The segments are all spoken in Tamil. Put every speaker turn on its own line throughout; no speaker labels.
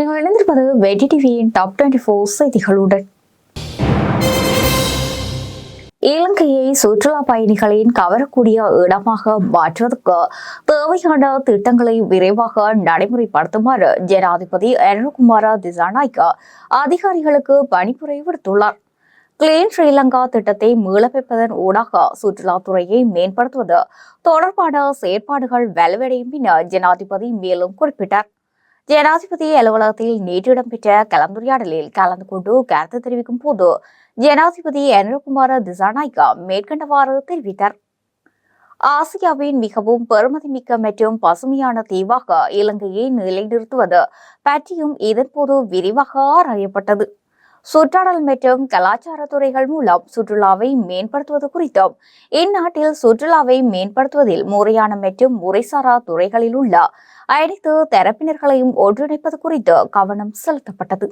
நீங்கள் இணைந்திருப்பது வெடி டிவியின் டாப் டுவெண்டி ஃபோர் செய்திகளுடன். இலங்கையை சுற்றுலா பயணிகளின் கவரக்கூடிய இடமாக மாற்றுவதற்கு தேவையான திட்டங்களை விரைவாக நடைமுறைப்படுத்துமாறு ஜனாதிபதி அருண்குமார திசாநாய்க்கு அதிகாரிகளுக்கு பணிப்புரை விடுத்துள்ளார். கிளீன் ஸ்ரீலங்கா திட்டத்தை மீளமைப்பதன் ஊடாக சுற்றுலாத்துறையை மேம்படுத்துவது தொடர்பான செயற்பாடுகள் வலுவடையும் என ஜனாதிபதி மேலும் குறிப்பிட்டார். ஜனாதிபதி அலுவலகத்தில் நேற்று இடம்பெற்ற கலந்துரையாடலில் கலந்து கொண்டு கருத்து தெரிவிக்கும் போது ஜனாதிபதி அனுரகுமார திசாநாய்கா மேற்கண்டவாறு தெரிவித்தார். ஆசியாவின் மிகவும் பெருமதிமிக்க மற்றும் பசுமையான தீவாக இலங்கையை நிலைநிறுத்துவது பற்றியும் இதன்போது விரிவாக ஆராயப்பட்டது. சுற்றாடல் மற்றும் கலாச்சார துறைகள் மூலம் சுற்றுலாவை மேம்படுத்துவது குறித்தும் இந்நாட்டில் சுற்றுலாவை மேம்படுத்துவதில் முறையான மற்றும் முறைசாரா துறைகளில் உள்ள அனைத்து தரப்பினர்களையும் ஒன்றிணைப்பது குறித்து கவனம் செலுத்தப்பட்டது.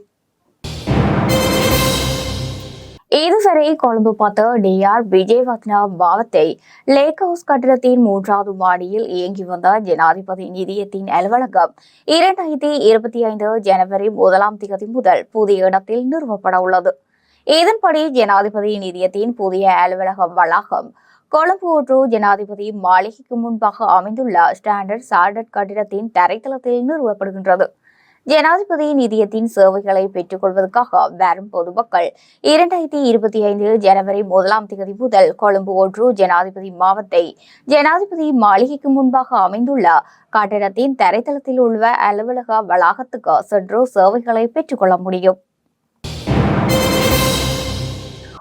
இதுவரை கொழும்பு பார்த்த டிஆர் விஜயவத்னா பாவத்தை லேக் ஹவுஸ் கட்டிடத்தின் மூன்றாவது மாடியில் இயங்கி வந்த ஜனாதிபதி நிதியத்தின் அலுவலகம் இரண்டாயிரத்தி இருபத்தி ஐந்து ஜனவரி முதலாம் தேதி முதல் புதிய இடத்தில் நிறுவப்பட உள்ளது. இதன்படி ஜனாதிபதி நிதியத்தின் புதிய அலுவலக வளாகம் கொழும்பு ஒன்று ஜனாதிபதி மாளிகைக்கு முன்பாக அமைந்துள்ள ஸ்டாண்டர்ட் சார்டர்ட் கட்டிடத்தின் தரைத்தளத்தில் நிறுவப்படுகின்றது. ஜனாதிபதி நிதியத்தின் சேவைகளை பெற்றுக் கொள்வதற்காக வரும் பொதுமக்கள் இரண்டாயிரத்தி இருபத்தி ஐந்து ஜனவரி முதலாம் தேதி முதல் கொழும்பு ஒன்று ஜனாதிபதி மாவத்தை ஜனாதிபதி மாளிகைக்கு முன்பாக அமைந்துள்ள கட்டிடத்தின் தரைத்தளத்தில் உள்ள அலுவலக வளாகத்துக்கு சென்று சேவைகளை பெற்றுக்கொள்ள முடியும்.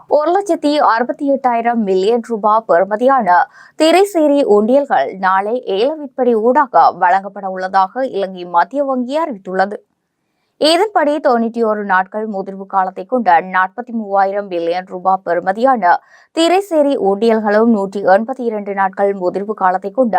ஒரு லட்சத்தி அறுபத்தி எட்டாயிரம் மில்லியன் ரூபாய் பெறுமதியான திரைசேரி உண்டியல்கள் நாளை ஏல விற்பனை ஊடாக வழங்கப்பட உள்ளதாக இலங்கை மத்திய வங்கி அறிவித்துள்ளது. இதன்படி தொண்ணூற்றி ஒரு நாட்கள் முதிர்வு காலத்தை கொண்ட நாற்பத்தி மூவாயிரம் பில்லியன் ரூபாய் பெறுமதியான திரைசேரி ஊட்டியல்களும் நூற்றி எண்பத்தி இரண்டு நாட்கள் முதிர்வு காலத்தை கொண்ட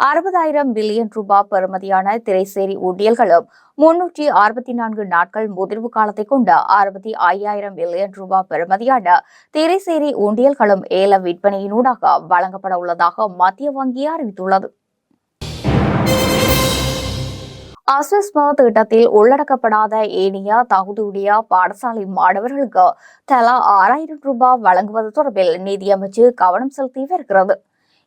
அறுபதாயிரம் பில்லியன் ரூபாய் பெறுமதியான திரைசேரி ஊட்டியல்களும் முன்னூற்றி அறுபத்தி நான்கு நாட்கள் முதிர்வு காலத்தை கொண்ட அறுபத்தி ஐயாயிரம் பில்லியன் ரூபாய் பெறுமதியான திரைசேரி ஊண்டியல்களும் ஏல விற்பனையினூடாக வழங்கப்பட உள்ளதாக மத்திய வங்கி அறிவித்துள்ளது. அஸ்வஸ்மா திட்டத்தில் உள்ளடக்கப்படாத ஏனைய தகுதியுடைய பாடசாலை மாணவர்களுக்கு தலா ஆறாயிரம் ரூபாய் வழங்குவது தொடர்பில் நிதியமைச்சு கவனம் செலுத்தி வருகிறது.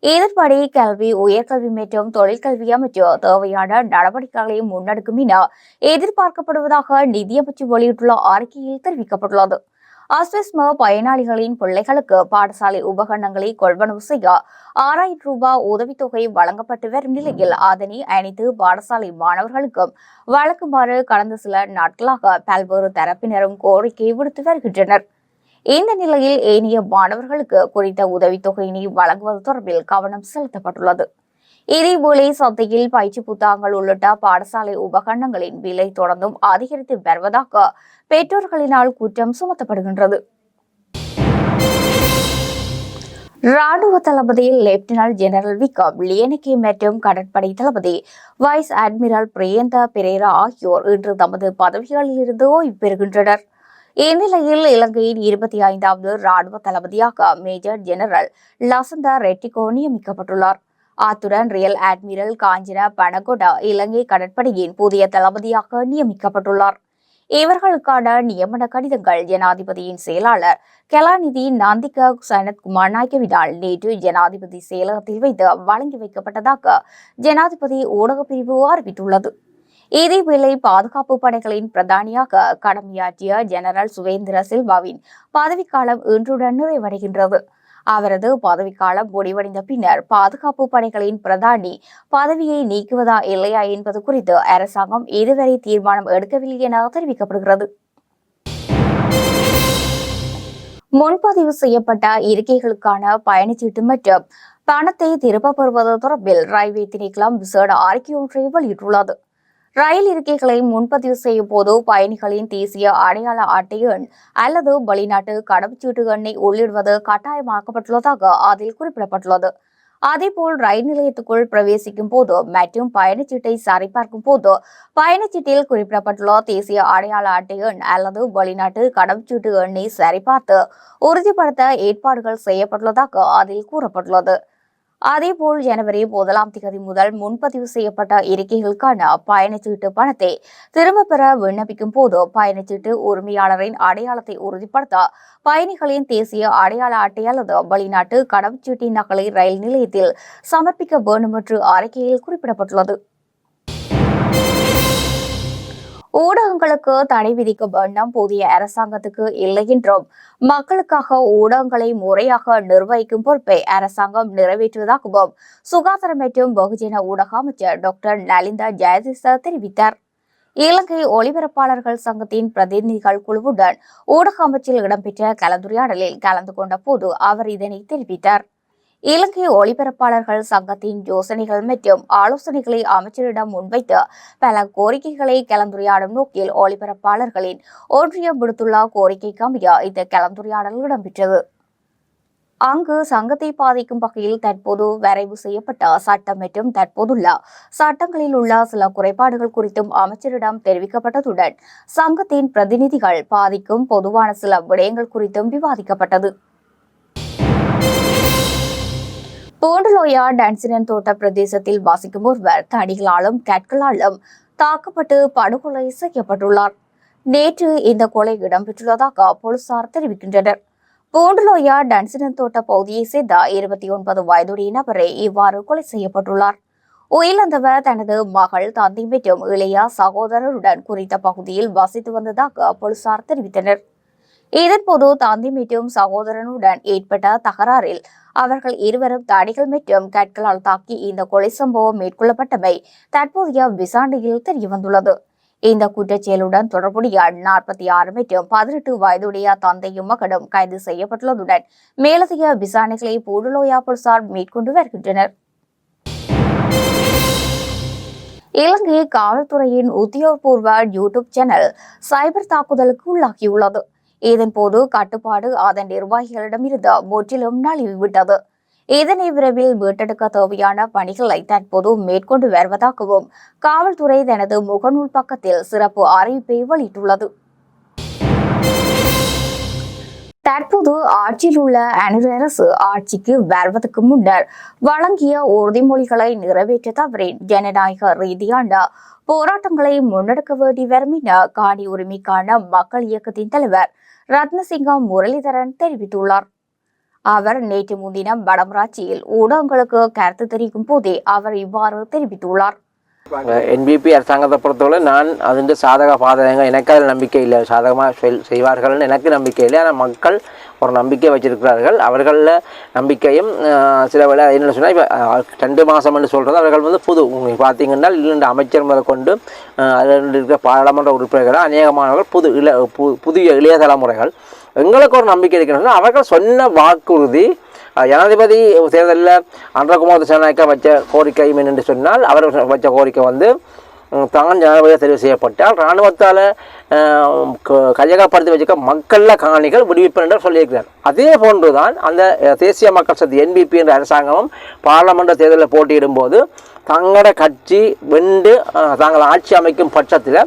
இதன்படி கல்வி உயர்கல்வி மற்றும் தொழிற்கல்வி அமைச்சு தேவையான நடவடிக்கைகளை முன்னெடுக்கும் என எதிர்பார்க்கப்படுவதாக நிதியமைச்சு வெளியிட்டுள்ள அறிக்கையில் தெரிவிக்கப்பட்டுள்ளது. அஸ்விஸ்ம பயனாளிகளின் பிள்ளைகளுக்கு பாடசாலை உபகரணங்களை கொள்வனவு செய்ய ஆறாயிரம் ரூபாய் உதவித்தொகை வழங்கப்பட்டு வரும் நிலையில் அதனை அனைத்து பாடசாலை மாணவர்களுக்கும் வழங்குமாறு கடந்த சில நாட்களாக பல்வேறு தரப்பினரும் கோரிக்கை விடுத்து வருகின்றனர். இந்த நிலையில் ஏனைய மாணவர்களுக்கு குறித்த உதவித்தொகையினை வழங்குவது தொடர்பில் கவனம் செலுத்தப்பட்டுள்ளது. இதேபோல சந்தையில் பயிற்சி புத்தகங்கள் உள்ளிட்ட பாடசாலை உபகரணங்களின் விலை தொடர்ந்தும் அதிகரித்து வருவதாக பெற்றோர்களினால் குற்றம் சுமத்தப்படுகின்றது. ராணுவ தளபதி லெப்டினன்ட் ஜெனரல் விக்ரம் லியனிகே மற்றும் கடற்படை தளபதி வைஸ் அட்மிரல் பிரியந்தா பெரேரா ஆகியோர் இன்று தமது பதவிகளில் இருந்து ஓய்வு பெறுகின்றனர். இந்நிலையில் இலங்கையின் இருபத்தி ஐந்தாவது ராணுவ தளபதியாக மேஜர் ஜெனரல் லசந்தா ரெட்டிகோ நியமிக்கப்பட்டுள்ளார். அத்துடன் ரியல் அட்மிரல் காஞ்சன பனகொடா இலங்கை கடற்படையின் புதிய தளபதியாக நியமிக்கப்பட்டுள்ளார். இவர்களுக்கான நியமன கடிதங்கள் ஜனாதிபதியின் செயலாளர் கலாநிதி நந்திகா சனத்குமார் நாயகவினால் நேற்று ஜனாதிபதி செயலகத்தில் வைத்து வழங்கி வைக்கப்பட்டதாக ஜனாதிபதி ஊடகப் பிரிவு அறிவித்துள்ளது. இதேவேளை பாதுகாப்பு படைகளின் பிரதானியாக கடமையாற்றிய ஜெனரல் சுவேந்திர சில்வாவின் பதவிக்காலம் இன்றுடன் நிறைவடைகின்றது. அவரது பதவிக்காலம் முடிவடைந்த பின்னர் பாதுகாப்பு பணிகளின் பிரதானி பதவியை நீக்குவதா இல்லையா என்பது குறித்து அரசாங்கம் இதுவரை தீர்மானம் எடுக்கவில்லை என தெரிவிக்கப்படுகிறது. முன்பதிவு செய்யப்பட்ட இருக்கைகளுக்கான பயணச்சீட்டு மற்றும் பணத்தை திரும்பப் பெறுவது தொடர்பில் ரயில்வே திணைக்களம் விசேட அறிக்கை ஒன்றை வெளியிட்டுள்ளது. ரயில் இருக்கைகளை முன்பதிவு செய்யும் போது பயணிகளின் தேசிய அடையாள அட்டை எண் அல்லது வெளிநாட்டு கடவுச்சீட்டு எண்ணை உள்ளிடுவது கட்டாயமாக்கப்பட்டுள்ளதாக அதில் குறிப்பிடப்பட்டுள்ளது. அதேபோல் ரயில் நிலையத்துக்குள் பிரவேசிக்கும் போது மற்றும் பயணச்சீட்டை சரிபார்க்கும் போது பயணச்சீட்டில் குறிப்பிடப்பட்டுள்ள தேசிய அடையாள அட்டை எண் அல்லது வெளிநாட்டு கடவுச்சீட்டு எண்ணை சரிபார்த்து உறுதிப்படுத்த ஏற்பாடுகள் செய்யப்பட்டுள்ளதாக அதில் கூறப்பட்டுள்ளது. அதேபோல் ஜனவரி முதலாம் தேதி முதல் முன்பதிவு செய்யப்பட்ட இருக்கைகளுக்கான பயணச்சீட்டு பணத்தை திரும்பப் பெற விண்ணப்பிக்கும் போது பயணச்சீட்டு உரிமையாளரின் அடையாளத்தை உறுதிப்படுத்த பயணிகளின் தேசிய அடையாள அட்டை அல்லது வெளிநாட்டு கடவுச்சீட்டின் நகலை ரயில் நிலையத்தில் சமர்ப்பிக்க வேண்டும் என்று அறிக்கையில் குறிப்பிடப்பட்டுள்ளது. ஊடகங்களுக்கு தடை விதிக்க வேண்டும் புதிய அரசாங்கத்துக்கு இல்லை என்றும் மக்களுக்காக ஊடகங்களை முறையாக நிர்வகிக்கும் பொறுப்பை அரசாங்கம் நிறைவேற்றுவதாகவும் சுகாதாரம் மற்றும் பகுஜன ஊடக அமைச்சர் டாக்டர் நலிந்தா ஜெயதிச தெரிவித்தார். இலங்கை ஒளிபரப்பாளர்கள் சங்கத்தின் பிரதிநிதிகள் குழுவுடன் ஊடக அமைச்சில் இடம்பெற்ற கலந்துரையாடலில் கலந்து கொண்ட போது அவர் இதனை தெரிவித்தார். இலங்கை ஒளிபரப்பாளர்கள் சங்கத்தின் யோசனைகள் மற்றும் ஆலோசனைகளை அமைச்சரிடம் முன்வைத்து பல கோரிக்கைகளை கலந்துரையாடும் நோக்கில் ஒளிபரப்பாளர்களின் ஒன்றியம் விடுத்துள்ள கோரிக்கைக்கு அமைய இந்த கலந்துரையாடல் இடம்பெற்றது. அங்கு சங்கத்தை பாதிக்கும் வகையில் தற்போது வரைவு செய்யப்பட்ட சட்டம் மற்றும் தற்போதுள்ள சட்டங்களில் உள்ள சில குறைபாடுகள் குறித்தும் அமைச்சரிடம் தெரிவிக்கப்பட்டதுடன் சங்கத்தின் பிரதிநிதிகள் பாதிக்கும் பொதுவான சில விடயங்கள் குறித்தும் விவாதிக்கப்பட்டது. பூண்டலோயா டான்சினன் தோட்ட பிரதேசத்தில் வசிக்கும் ஒருவர் தடிகளாலும் கற்களாலும் தாக்கப்பட்டு படுகொலை செய்யப்பட்டுள்ளார். நேற்று இந்த கொலை இடம்பெற்றுள்ளதாக போலீசார் தெரிவிக்கின்றனர். பூண்டலோயா டன்சினன் தோட்ட பகுதியை சேர்ந்த இருபத்தி ஒன்பது வயதுடைய நபரை இவ்வாறு கொலை செய்யப்பட்டுள்ளார். உயிரிழந்தவர் தனது மகள் தந்தை மற்றும் இளைய சகோதரருடன் குறித்த பகுதியில் வசித்து வந்ததாக போலீசார் தெரிவித்தனர். இதன்போது தந்தி மற்றும் சகோதரனுடன் ஏற்பட்ட தகராறில் அவர்கள் இருவரும் தடிகள் மற்றும் கற்களால் தாக்கி இந்த கொலை சம்பவம் மேற்கொள்ளப்பட்டமை தற்போதைய விசாரணையில் தெரியவந்துள்ளது. இந்த குற்றச்செயலுடன் தொடர்புடைய நாற்பத்தி ஆறு மற்றும் பதினெட்டு வயதுடைய தந்தையும் மகனும் கைது செய்யப்பட்டுள்ளதுடன் மேலதிக விசாரணைகளை பூடலோயா போலீசார் மேற்கொண்டு வருகின்றனர். இலங்கை காவல்துறையின் உத்தியோகபூர்வ யூடியூப் சேனல் சைபர் தாக்குதலுக்கு உள்ளாகியுள்ளது. இதன்போது கட்டுப்பாடு அதன் நிர்வாகிகளிடமிருந்து முற்றிலும் நழுவிவிட்டது. இதனை விரைவில் மீட்டெடுக்க தேவையான பணிகளை தற்போது மேற்கொண்டு வருவதாகவும் காவல்துறை தனது முகநூல் பக்கத்தில் சிறப்பு அறிவிப்பை வெளியிட்டுள்ளது. தற்போது ஆட்சியில் உள்ள அணில் அரசு ஆட்சிக்கு வருவதற்கு முன்னர் வழங்கிய உறுதிமொழிகளை நிறைவேற்ற தவறின் ஜனநாயக ரீதியான போராட்டங்களை முன்னெடுக்க வேண்டி வரும் என காணி உரிமைக்கான மக்கள் இயக்கத்தின் தலைவர் ரத்னசிங்கம் முரளிதரன் தெரிவித்துள்ளார். அவர் நேற்று முன்தினம் வடமராட்சியில் ஊடகங்களுக்கு கருத்து தெரிவிக்கும் போதே அவர் இவ்வாறு தெரிவித்துள்ளார்.
என்பிபி அரசாங்கத்தை பொறுத்தவரை நான் அதுண்டு சாதக பாதகங்க எனக்கு அதில் நம்பிக்கை இல்லை. சாதகமாக செல் செய்வார்கள்னு எனக்கு நம்பிக்கை இல்லை. ஆனால் மக்கள் ஒரு நம்பிக்கை வச்சிருக்கிறார்கள். அவர்களில் நம்பிக்கையும் சில வேலை என்ன சொன்னால் இப்போ ரெண்டு மாதம்னு சொல்கிறது அவர்கள் வந்து புது. நீங்கள் பார்த்தீங்கன்னா இரண்டு அமைச்சர் முதல் கொண்டு அதில் இருக்கிற பாராளுமன்ற உறுப்பினர்கள் அநேகமானவர்கள் புது இள பு- புதிய இளைய தலைமுறைகள் எங்களுக்கு ஒரு நம்பிக்கை இருக்கிறது. அவர்கள் சொன்ன வாக்குறுதி ஜனாதிபதி தேர்தலில் அன்றகுமார் திசாநாயக்கா வச்ச கோரிக்கை என்று சொன்னால் அவர் வச்ச கோரிக்கை வந்து தான் ஜனாதிபதியாக தெரிவு செய்யப்பட்டால் இராணுவத்தால் கையகப்படுத்தி வச்சுக்க மக்களில் காணிகள் விடுவிப்பேன் என்று சொல்லியிருக்கிறார். அதே போன்று தான் அந்த தேசிய மக்கள் சக்தி என்பிபி என்ற அரசாங்கமும் பாராளுமன்ற தேர்தலில் போட்டியிடும்போது தங்களோட கட்சி வென்று தாங்கள் ஆட்சி அமைக்கும் பட்சத்தில்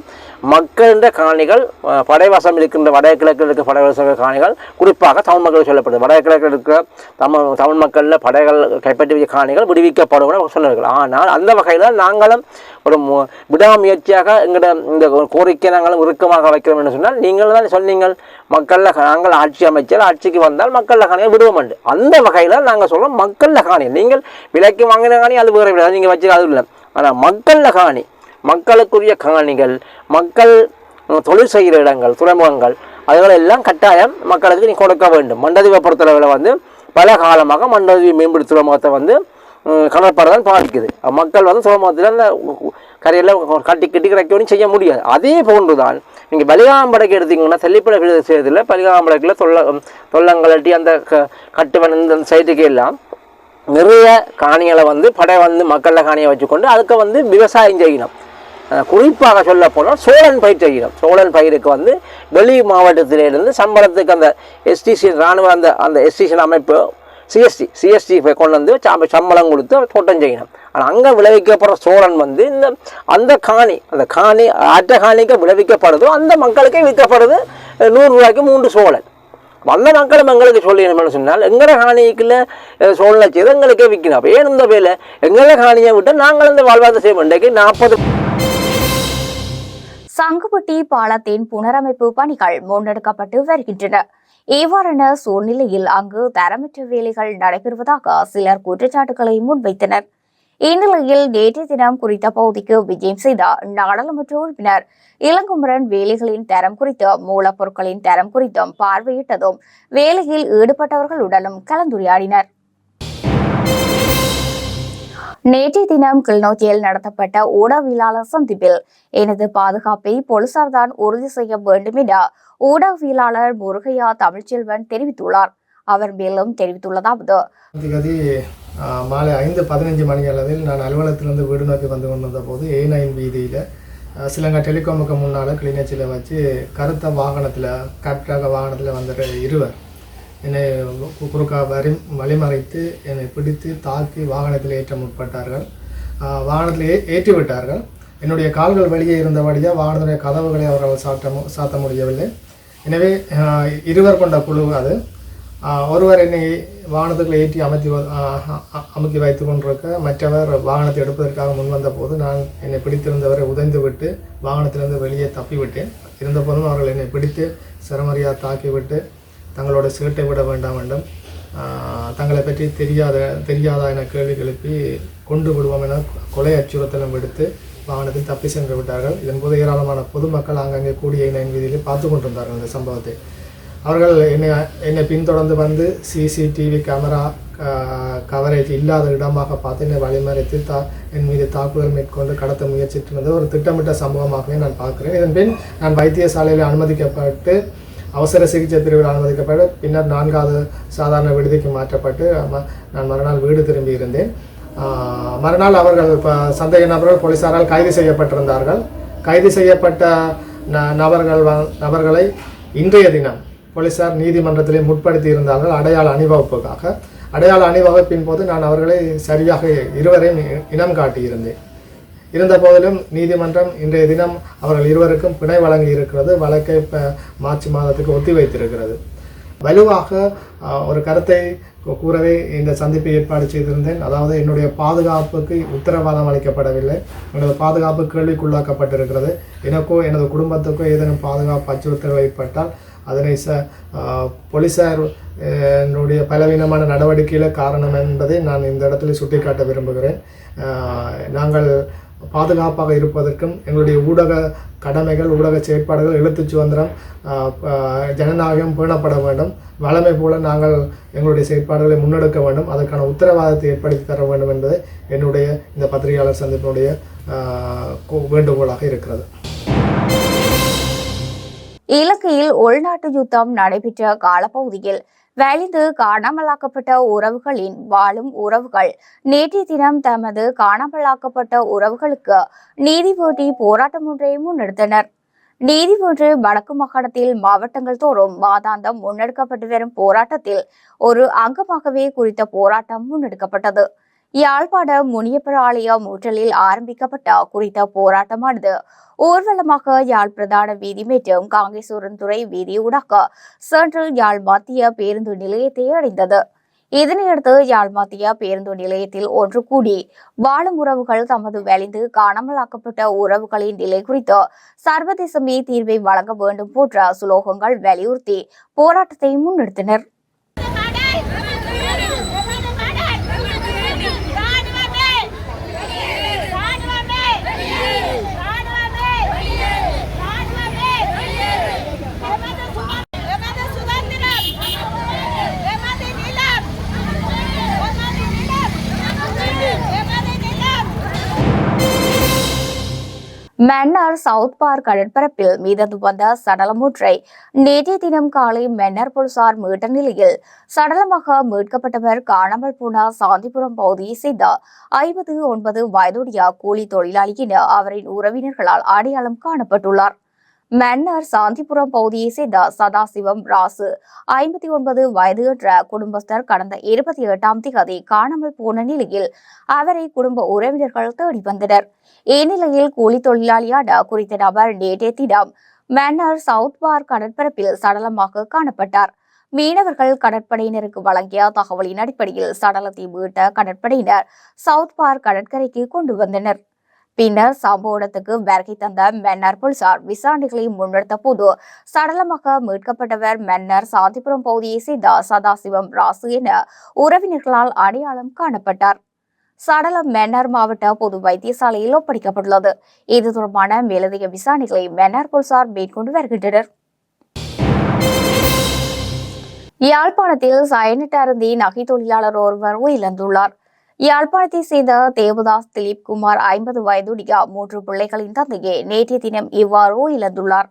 மக்களின் காணிகள் படைவசம் இருக்கின்ற வடகிழக்கில் இருக்க படைவசம் காணிகள் குறிப்பாக தமிழ் மக்கள் சொல்லப்படுது. வடகிழக்கில் இருக்கிற தமிழ் தமிழ் மக்களில் படைகள் கைப்பற்றிய காணிகள் விடுவிக்கப்படும் என சொன்னார்கள். ஆனால் அந்த வகையில் நாங்களும் ஒரு விடாமுயற்சியாக எங்களோட இந்த கோரிக்கை நாங்களும் இறுக்கமாக வைக்கிறோம் என்று சொன்னால் நீங்கள் தான் சொன்னீங்கள். மக்களில் நாங்கள் ஆட்சி அமைச்சர் ஆட்சிக்கு வந்தால் மக்களில் காணியை விடுவோம் என்று. அந்த வகையில் நாங்கள் சொல்கிறோம் மக்களில் காணி. நீங்கள் விலைக்கு வாங்கின காணி அது வேறு நீங்கள் வச்சு அது இல்லை. ஆனால் மக்களில் காணி மக்களுக்குரிய காணிகள் மக்கள் தொழில் செய்கிற இடங்கள் துறைமுகங்கள் அதுகளெல்லாம் கட்டாயம் மக்களுக்கு நீ கொடுக்க வேண்டும். மண்டதீவை பொறுத்தளவில் வந்து பல காலமாக மண்டதீவு மேம்படுத்த துறைமுகத்தை வந்து உம், கடற்படை தான் பாதிக்குது. மக்கள் வந்து துறைமுகத்தில் அந்த கரையில் கட்டி கட்டி கிடைக்கணும் செய்ய முடியாது. அதே போன்று தான் நீங்கள் பலிகாம்படைக்கு எடுத்தீங்கன்னா தெல்லிப்படை செய்யறதில்ல பலிகாம்படைக்கில் தொல்ல தொல்லங்கலட்டி அந்த க கட்டுவன் இந்த சைட்டுக்கு எல்லாம் நிறைய காணிகளை வந்து படை வந்து மக்களில் காணியை வச்சுக்கொண்டு அதுக்கு வந்து விவசாயம் செய்யணும். குறிப்பாக சொல்ல போனால் சோழன் பயிர் செய்யணும் சோழன் பயிருக்கு வந்து வெளி மாவட்டத்திலிருந்து சம்பளத்துக்கு அந்த எஸ்டிசி இராணுவ அந்த அந்த எஸ்டிசி அமைப்பு சிஎஸ்டி சிஎஸ்டி கொண்டு வந்து சம்பளம் கொடுத்து தோட்டம் செய்யணும். ஆனால் அங்கே விளைவிக்கப்படுற சோழன் வந்து இந்த அந்த காணி அந்த காணி ஆற்ற காணிக்கு விளைவிக்கப்படுதோ அந்த மக்களுக்கே விற்கப்படுது நூறு ரூபாய்க்கு மூன்று சோழன். வந்த மக்களும் எங்களுக்கு சொல்லணும்னு சொன்னால் எங்களோட காணிக்குள்ள சோழனை செய்து எங்களுக்கே விற்கணும்? அப்போ ஏன் இந்த வேலை? எங்களை காணியை விட்டு நாங்கள் இந்த வாழ்வாதாரம் செய்ய வேண்டிய நாற்பது
சங்குபட்டி பாலத்தின் புனரமைப்பு பணிகள் முன்னெடுக்கப்பட்டு வருகின்றன. இவ்வாறான சூழ்நிலையில் அங்கு தரமற்ற வேலைகள் நடைபெறுவதாக சிலர் குற்றச்சாட்டுகளை முன்வைத்தனர். இந்நிலையில் நேற்றைய தினம் குறித்த பகுதிக்கு விஜயம் செய்த நாடாளுமன்ற உறுப்பினர் இளங்குமரன் வேலைகளின் தரம் குறித்தும் மூலப்பொருட்களின் தரம் குறித்தும் பார்வையிட்டதும் வேலையில் ஈடுபட்டவர்களுடனும் கலந்துரையாடினர். நேற்றைய தினம் கிளிநொச்சியில் நடத்தப்பட்ட ஊடகவியலாளர் சந்திப்பில் எனது பாதுகாப்பை போலீசார் தான் உறுதி செய்ய வேண்டும் என ஊடகவியலாளர் முருகையா தமிழ்ச்செல்வன் தெரிவித்துள்ளார். அவர் மேலும் தெரிவித்துள்ளதாவது
மாலை ஐந்து பதினஞ்சு மணி அளவில் நான் அலுவலகத்திலிருந்து வீடு நோக்கி வந்து கொண்டிருந்த போது ஏ நைன் வீதியில் சிலங்கா டெலிகாமுக்கு முன்னால் கிளிநொச்சியில் வச்சு கருத்த வாகனத்தில் கற்றாக வாகனத்தில் வந்துட்டு இருவர். என்னை கு- குறுக்கா வரி வழிமறைத்து என்னை பிடித்து தாக்கி வாகனத்தில் ஏற்ற முற்பட்டார்கள். வாகனத்தில் ஏ ஏற்றி விட்டார்கள் என்னுடைய கால்கள் வெளியே இருந்தபடியாக வாகனத்துடைய கதவுகளை அவர்கள் சாட்ட மு- சாத்த முடியவில்லை. எனவே இருவர் கொண்ட குழு அது. ஒருவர் என்னை வாகனத்துக்குள் ஏற்றி அமைத்து அமுக்கி வைத்து கொண்டிருக்க மற்றவர் வாகனத்தை எடுப்பதற்காக முன் வந்த போது நான் என்னை பிடித்திருந்தவரை உதைந்து விட்டு வாகனத்திலிருந்து வெளியே தப்பிவிட்டேன். இருந்தபோதும் அவர்கள் என்னை பிடித்து சிரமறியாக தாக்கிவிட்டு தங்களோட சீட்டை விட வேண்டாம் என்றும் தங்களை பற்றி தெரியாத தெரியாதா என கேள்வி எழுப்பி கொண்டு விடுவோம் என கொலை அச்சுறுத்தலும் விடுத்து வாகனத்தில் தப்பி சென்று விட்டார்கள். இதன்போது ஏராளமான பொதுமக்கள் அங்கங்கே கூடிய இணையின் வீதியிலே பார்த்து கொண்டிருந்தார்கள் இந்த சம்பவத்தை. அவர்கள் என்னை என்னை பின்தொடர்ந்து வந்து சிசிடிவி கேமரா கவரேஜ் இல்லாத இடமாக பார்த்து என்னை வழிமறைத்து தா என் மீது தாக்குதல் மேற்கொண்டு கடத்த முயற்சித்திருந்தது. ஒரு திட்டமிட்ட சம்பவமாகவே நான் பார்க்குறேன். இதன் பின் நான் வைத்தியசாலையில் அனுமதிக்கப்பட்டு அவசர சிகிச்சை பிரிவில் அனுமதிக்கப்பட்டு பின்னர் நான்காவது சாதாரண விடுதிக்கு மாற்றப்பட்டு ம- நான் மறுநாள் வீடு திரும்பியிருந்தேன் மறுநாள் அவர்கள் இப்போ சந்தேக நபர்கள் போலீசாரால் கைது செய்யப்பட்டிருந்தார்கள். கைது செய்யப்பட்ட ந- நபர்கள் வ- நபர்களை இன்றைய தினம் போலீசார் நீதிமன்றத்திலே முற்படுத்தி இருந்தார்கள் அடையாள அணிவகுப்புக்காக. அடையாள அணிவகுப்பின் போது நான் அவர்களை சரியாக இருவரையும் இ- இனம் காட்டியிருந்தேன். இருந்த போதிலும் நீதிமன்றம் இன்றைய தினம் அவர்கள் இருவருக்கும் பிணை வழங்கி இருக்கிறது. வழக்கை இப்போ மார்ச் மாதத்துக்கு ஒத்திவைத்திருக்கிறது வலுவாக ஒரு கருத்தை கூறவே இந்த சந்திப்பை ஏற்பாடு செய்திருந்தேன். அதாவது என்னுடைய பாதுகாப்புக்கு உத்தரவாதம் அளிக்கப்படவில்லை. எனது பாதுகாப்பு கேள்விக்குள்ளாக்கப்பட்டிருக்கிறது. எனக்கோ எனது குடும்பத்துக்கோ ஏதேனும் பாதுகாப்பு அச்சுறுத்தல் ஏற்பட்டால் அதனை ச போலீஸார் என்னுடைய பலவீனமான நடவடிக்கையில் காரணம் என்பதை நான் இந்த இடத்துல சுட்டிக்காட்ட விரும்புகிறேன். நாங்கள் பாதுகாப்பாக இருப்பதற்கும் எங்களுடைய ஊடக கடமைகள் ஊடக செயற்பாடுகள் எழுத்து சுதந்திரம் ஜனநாயகம் பேணப்பட வேண்டும். வளமை போல நாங்கள் எங்களுடைய செயற்பாடுகளை முன்னெடுக்க வேண்டும். அதற்கான உத்தரவாதத்தை ஏற்படுத்தி தர வேண்டும் என்பது என்னுடைய இந்த பத்திரிகையாளர் சந்திப்பினுடைய வேண்டுகோளாக இருக்கிறது.
இலங்கையில் உள்நாட்டு யுத்தம் நடைபெற்ற காலப்பகுதியில் வலிந்து காணாமலாக்கப்பட்ட உறவுகளின் வாழும் உறவுகள். நேற்றைய தினம் தமது காணாமலாக்கப்பட்ட உறவுகளுக்கு நீதி போட்டி போராட்டம் ஒன்றை முன்னெடுத்தனர். நீதி ஒன்று வடக்கு மாகாணத்தில் மாவட்டங்கள் தோறும் மாதாந்தம் முன்னெடுக்கப்பட்டு வரும் போராட்டத்தில் ஒரு அங்கமாகவே குறித்த போராட்டம் முன்னெடுக்கப்பட்டது. யாழ்ப்பாணம் முனியப்பர் ஆலய மூற்றலில் ஆரம்பிக்கப்பட்ட குறித்த போராட்டமானது ஊர்வலமாக யாழ் பிரதான வீதி மற்றும் காங்கேசூரன் துறை ஊடாக சென்ட்ரல் யாழ் மத்திய பேருந்து நிலையத்தை அடைந்தது. இதனையடுத்து யாழ் மத்திய பேருந்து நிலையத்தில் ஒன்று கூடி வாழும் உறவுகள் தமது வலிந்து காணாமலாக்கப்பட்ட உறவுகளின் நிலை குறித்து சர்வதேசமே தீர்வை வழங்க வேண்டும் போன்ற சுலோகங்கள் வலியுறுத்தி போராட்டத்தை முன்னெடுத்தனர். மன்னார் சவுத் பார்க் கடற்பரப்பில் மீதந்து வந்த சடலமூற்றை நேற்றைய தினம் காலை மன்னார் போலீசார் மீட்ட நிலையில் சடலமாக மீட்கப்பட்டவர் காணாமல் போன சாந்திபுரம் பகுதியை சேர்ந்த ஐம்பது ஒன்பது வயதுடைய கூலி தொழிலாளி என அவரின் உறவினர்களால் அடையாளம் காணப்பட்டுள்ளார். மன்னார் சாந்திபுரம் பகுதியை சேர்ந்த சதாசிவம் ராசு ஐம்பத்தி ஒன்பது வயது என்ற குடும்பஸ்தர் கடந்த இருபத்தி எட்டாம் தேதி காணாமல் போன நிலையில் அவரை குடும்ப உறவினர்கள் தேடி வந்தனர். இந்நிலையில் கூலி தொழிலாளியான குறித்த நபர் நேற்றைய தினம் மன்னார் சவுத் பார் கடற்பரப்பில் சடலமாக காணப்பட்டார். மீனவர்கள் கடற்படையினருக்கு வழங்கிய தகவலின் அடிப்படையில் சடலத்தை மீட்ட கடற்படையினர் சவுத் பார் கடற்கரைக்கு கொண்டு வந்தனர். பின்னர் சம்பவ இடத்துக்கு வருகை தந்த மன்னர் போலீசார் விசாரணைகளை முன்னெடுத்த போது சடலமாக மீட்கப்பட்டவர் மன்னர் சாந்திபுரம் பகுதியை சேர்ந்த சதாசிவம் ராசு என உறவினர்களால் அடையாளம் காணப்பட்டார். சடலம் மென்னர் மாவட்ட பொது வைத்தியசாலையில் ஒப்படைக்கப்பட்டுள்ளது. இது தொடர்பான மேலதிக விசாரணைகளை மன்னார் போலீசார் மேற்கொண்டு வருகின்றனர். யாழ்ப்பாணத்தில் சயனிட் அருந்தி நகை தொழிலாளர் ஒருவர் உயிரிழந்துள்ளார். யாழ்ப்பாணத்தை சேர்ந்த தேவதாஸ் திலீப் குமார் ஐம்பது வயதுடைய மூன்று பிள்ளைகளின் தந்தையே நேற்றைய தினம் இவ்வாறு இழந்துள்ளார்.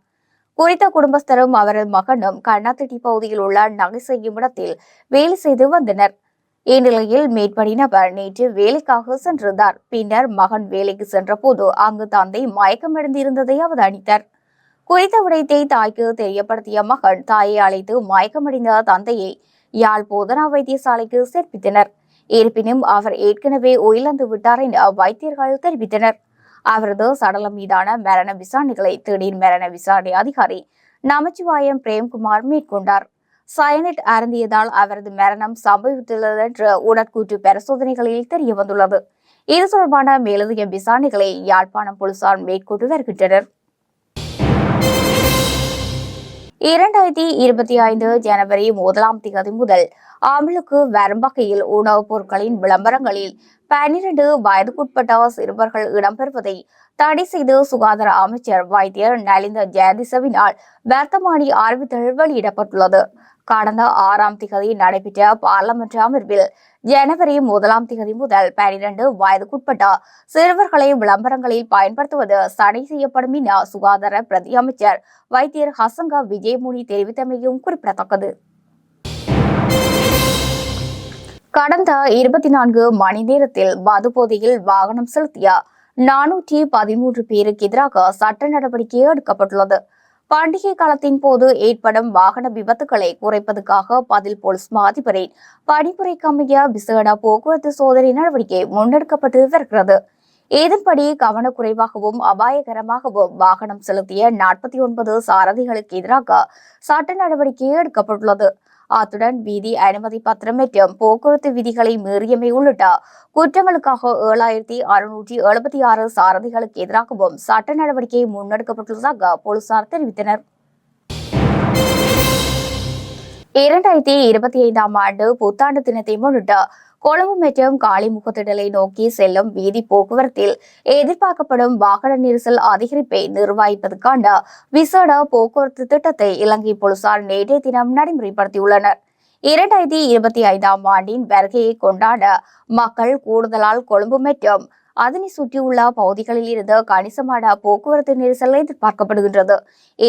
குறித்த குடும்பஸ்தரும் அவரது மகனும் கண்ணாத்திட்டி பகுதியில் உள்ள நகை செய்யும் இடத்தில் வேலை செய்து வந்தனர். இந்நிலையில் மேற்படி நபர் நேற்று வேலைக்காக சென்றிருந்தார். பின்னர் மகன் வேலைக்கு சென்றபோது அங்கு தந்தை மயக்கமடைந்திருந்ததை அவதானித்தார் குறித்த விடயத்தை தாய்க்கு தெரியப்படுத்திய மகன் தாயை அழைத்து மயக்கமடைந்த தந்தையை யாழ் போதனா வைத்தியசாலைக்கு சேர்ப்பித்தனர். இருப்பினும் அவர் ஏற்கனவே உயிரிழந்து விட்டார் என வைத்தியர்கள் தெரிவித்தனர். அவரது சடலம் மீதான மரண விசாரணைகளை திடீர் மரண விசாரணை அதிகாரி நமச்சிவாயம் பிரேம்குமார் மேற்கொண்டார். சயனைட் அருந்தியதால் அவரது மரணம் சம்பவித்துள்ளது என்று உடற்கூற்று பரிசோதனைகளில் தெரிய வந்துள்ளது இது தொடர்பான மேலதிக விசாரணைகளை யாழ்ப்பாணம் போலீசார் மேற்கொண்டு வருகின்றனர். இரண்டாயிரத்தி இருபத்தி ஐந்து ஜனவரி முதலாம் தேதி முதல் அமலுக்கு வரும் வகையில் உணவுப் பொருட்களின் விளம்பரங்களில் பனிரெண்டு வயதுக்குட்பட்ட சிறுவர்கள் இடம்பெறுவதை தடை செய்து சுகாதார அமைச்சர் வைத்தியர் நலிந்த ஜெயதிசவினால் வர்த்தமானி அறிவித்தல் வெளியிடப்பட்டுள்ளது. கடந்த ஆறாம் திகதி நடைபெற்ற பாராளுமன்ற அமர்வில் ஜனவரி முதலாம் திகதி முதல் பனிரெண்டு வயதுக்குட்பட்ட சிறுவர்களை விளம்பரங்களில் பயன்படுத்துவது தடை செய்யப்படும் என சுகாதார பிரதி அமைச்சர் வைத்தியர் ஹசங்க விஜயமுனி தெரிவித்தமையும் குறிப்பிடத்தக்கது. கடந்த இருபத்தி நான்கு மணி நேரத்தில் மதுபோதையில் வாகனம் செலுத்திய நானூற்றி பதிமூன்று பேருக்கு எதிராக சட்ட நடவடிக்கை எடுக்கப்பட்டுள்ளது. பண்டிகை காலத்தின் போது ஏற்படும் வாகன விபத்துகளை குறைப்பதற்காக பதில் போலீஸ் மாதிபரின் பணிப்புரைக்கமைய விசேட போக்குவரத்து சோதனை நடவடிக்கை முன்னெடுக்கப்பட்டு வருகிறது. இதன்படி கவனக்குறைவாகவும் அபாயகரமாகவும் வாகனம் செலுத்திய நாற்பத்தி ஒன்பது சாரதிகளுக்கு எதிராக சட்ட நடவடிக்கை எடுக்கப்பட்டுள்ளது. அத்துடன் வீதி அனுமதி பத்திரம் மற்றும் போக்குவரத்து விதிகளை மீறியமை உள்ளிட்ட குற்றங்களுக்காக ஏழாயிரத்தி அறுநூற்றி எழுபத்தி ஆறு சாரதிகளுக்கு எதிராகவும் சட்ட நடவடிக்கை முன்னெடுக்கப்பட்டுள்ளதாக போலீசார் தெரிவித்தனர். இரண்டாயிரத்தி இருபத்தி ஐந்தாம் ஆண்டு புத்தாண்டு தினத்தை முன்னிட்டு கொழும்பு மற்றும் காளிமுகத்திடலை நோக்கி செல்லும் வீதி போக்குவரத்தில் எதிர்பார்க்கப்படும் வாகன நெரிசல் அதிகரிப்பை நிர்வகிப்பதற்கான விசேட போக்குவரத்து திட்டத்தை இலங்கை போலீசார் நேற்றைய தினம் நடைமுறைப்படுத்தியுள்ளனர். இரண்டாயிரத்தி இருபத்தி ஐந்தாம் ஆண்டின் வருகையை கொண்டாட மக்கள் கூடுதலால் கொழும்பு மற்றும் அதனை சுற்றியுள்ள பகுதிகளில் இருந்து கணிசமான போக்குவரத்து நெரிசல் எதிர்பார்க்கப்படுகின்றது.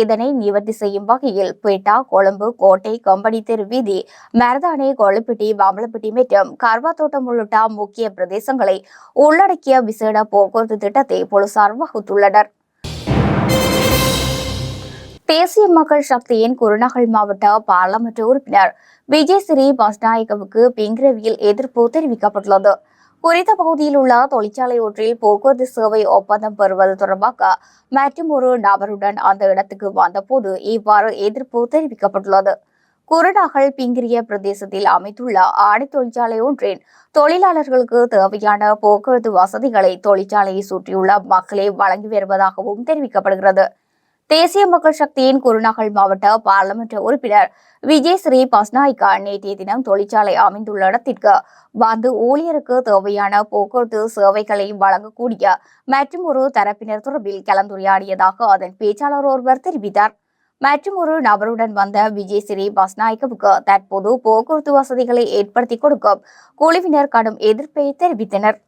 இதனை நிவர்த்தி செய்யும் வகையில் பேட்டா கொழும்பு கோட்டை கம்பனி தெரு வீதி மரதானே கொழுப்பிட்டி வம்பளப்பட்டி மற்றும் கர்வாத்தோட்டம் உள்ளிட்ட முக்கிய பிரதேசங்களை உள்ளடக்கிய விசேட போக்குவரத்து திட்டத்தை போலீசார் வகுத்துள்ளனர். தேசிய மக்கள் சக்தியின் குருநகல் மாவட்ட பாராளுமன்ற உறுப்பினர் விஜய் ஸ்ரீ பஸ்நாயகவுக்கு பிங்கிரவியில் எதிர்ப்பு தெரிவிக்கப்பட்டுள்ளது. குறித்த பகுதியில் உள்ள தொழிற்சாலை ஒன்றில் போக்குவரத்து சேவை ஒப்பந்தம் பெறுவது தொடர்பாக மற்றும் ஒரு நபருடன் அந்த இடத்துக்கு வந்தபோது இவ்வாறு எதிர்ப்பு தெரிவிக்கப்பட்டுள்ளது. குரடாகல் பிங்கிரிய பிரதேசத்தில் அமைத்துள்ள ஆடை தொழிற்சாலை ஒன்றின் தொழிலாளர்களுக்கு தேவையான போக்குவரத்து வசதிகளை தொழிற்சாலையை சுற்றியுள்ள மக்களே வழங்கி வருவதாகவும் தெரிவிக்கப்படுகிறது. தேசிய மக்கள் சக்தியின் குருநகல் மாவட்ட பாராளுமன்ற உறுப்பினர் விஜய் ஸ்ரீ பஸ்நாய்கா நேற்றைய தினம் தொழிற்சாலை அமைந்துள்ள இடத்திற்கு வந்து ஊழியருக்கு தேவையான போக்குவரத்து சேவைகளை வழங்கக்கூடிய மற்றும் ஒரு தரப்பினர் தொடர்பில் கலந்துரையாடியதாக அதன் பேச்சாளர் ஒருவர் தெரிவித்தார். மற்றும் ஒரு நபருடன் வந்த விஜய் ஸ்ரீ பஸ்நாயக்கவுக்கு தற்போது போக்குவரத்து வசதிகளை ஏற்படுத்தி கொடுக்கும் குழுவினர் கடும் எதிர்ப்பை தெரிவித்தனர்.